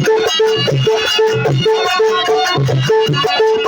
Thank you.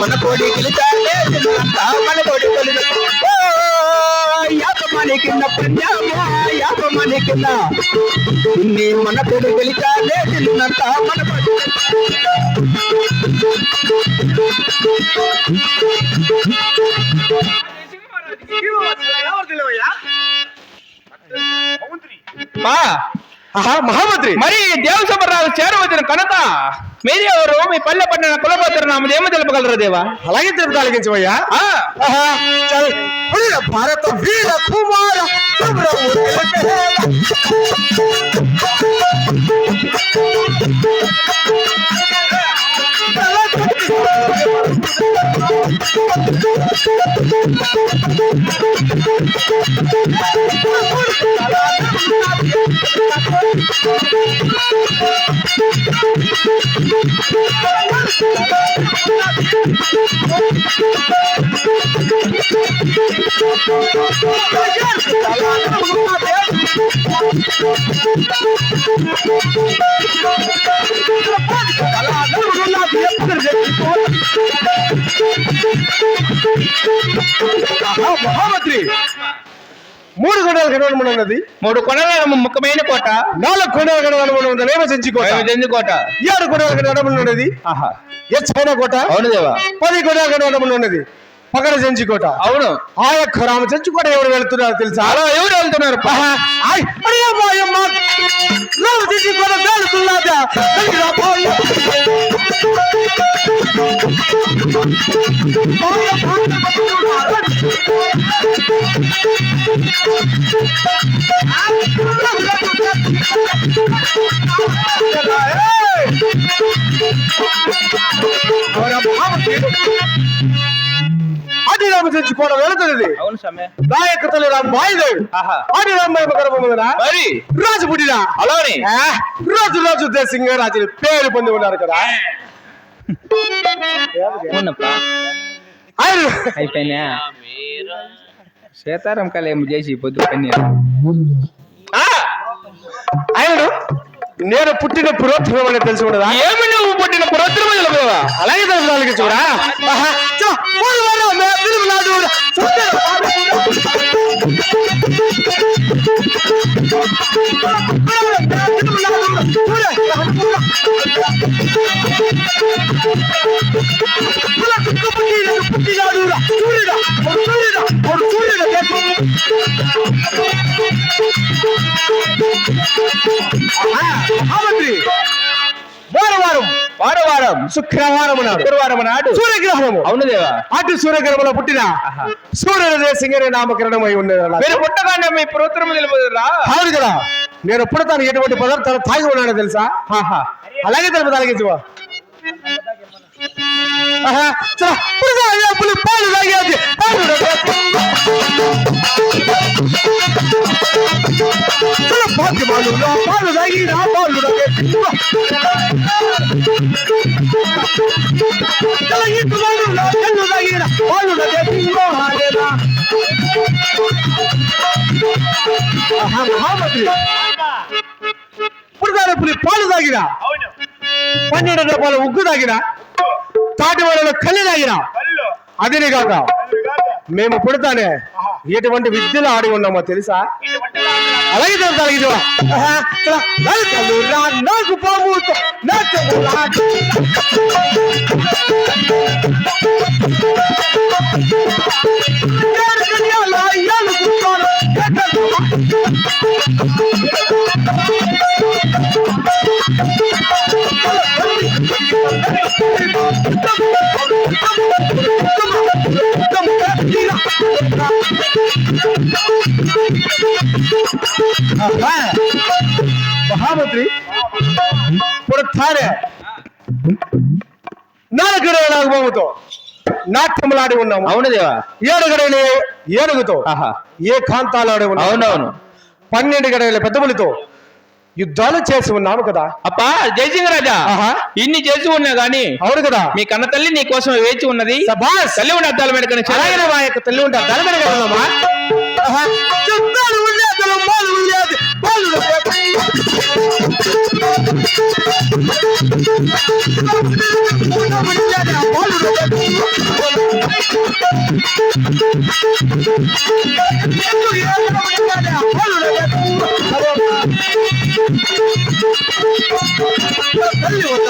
మన కోడి కొలిన యాపమని కింద పంజామా యాపమని కింద నీ మన కోడి గెలిచాలే మన మహామంత్రి మరి దేవసభ రాజు చేరవచ్చిన కనత మీరు ఎవరు మీ పల్లె పడిన కులపోతారు నామది ఏమో తెలుపగలరు దేవా అలాగే తెలుపు తాలకించవయ్యా ఆ, ఆహా చల్ వీర భారత వీర కుమార శుభ్రము महामंत्री మూడు కొండల కనవడం ఉన్నది. మూడు కొనల ముఖ్యమైన కోట. నాలుగు కొండల కనవడం ఉన్నది. నేమసించి కోట. జంజి కోట. ఏడు కొండల కనవడం ఉన్నది. ఆహా. ఎచ్చైన కోట? అవును దేవా. పది కొండల కనవడం ఉన్నది. పగడ చెంచి కోట. అవును. ఆ యొక్క రామ చెంచు కోట ఎవరు వెళ్తున్నారు తెలుసా? అలా ఎవరు వెళ్తున్నారు? రామ అది రామ చచ్చిపోవడం వెళుతుంది అవును సమ్మె నా యొక్క తల్లి రామ బాయిదేవి. అది రామయ్య గర్భముదరా మరి? రాజు పుట్టినా అలానే రోజు రోజు సింగరాజులు పేరు పొంది ఉన్నారు కదా. అయిపోయినా? సీతారాం కళ్యాణం చేసి పొద్దు పని ఆ, ఆయనను నేను పుట్టిన పురోత్వం అని తెలిసి ఉండదా ఏమి నువ్వు పుట్టిన పురోత్తరములు అలాగే తెలుసు చూడా ఆహా, చో, పోరు వారవారం వారవారం శుక్రవారం నాడు శుక్రవారం నాడు సూర్యగ్రహణము అవును దేవా అటు సూర్యగ్రహంలో పుట్టిన ఆహా. సూర్యుడే సింగరే నామకరణమై ఉన్నది అలా. మీరు పుట్టగానే మీ పురోత్తరము తెలుపుదరా అవును కదా నేను పుడతాను ఎటువంటి పదార్థాలు తాగి ఉన్నానో తెలుసా ఆహా. అలాగే తెలుపు తాగించువా ఆహా, చలో, పురుషా, ఎప్పుడు పాలు తాగేది పాలు తాగేది. చలో, భాగ్యమాలు, నా పాలు తాగి నా పాలు తాగేది. చలో, ఇటు వాళ్ళు, నా కళ్ళు తాగి నా పాలు తాగేది. ఇంకో హాలేనా. ఆహా, మహామంత్రి పుడతాను పులి పాలు తాగినా పన్నెండు రూపాయల ఉగ్గు తాగినా తాటి వాళ్ళలో కళ్ళు తాగినా అదేనే కాక మేము పుడతానే. ఎటువంటి విద్యలు ఆడి ఉన్నామో తెలుసా? అలాగే నాకు? పాముతో నాకు మహామంత్రి ఇప్పుడు తానే నాలుగు నాగబాబుతో నాట్యములాడి ఉన్నాము అవును దేవా ఏడుగడైన ఏనుగుతో ఆహా ఏ కాంతాలాడి ఉన్నాము అవునవును పన్నెండు గడైన పెద్దములతో యుద్ధాలు చేసి ఉన్నాము కదా. అప్పా జయసింగ రాజా. ఇన్ని చేసి ఉన్నా గాని అవును కదా. మీ కన్న తల్లి నీ కోసం వేచి ఉన్నది. తల్లి ఉండే అద్దాల మెడకని అలాగే మా యొక్క తల్లి ఉంటారు దాని మీద కదా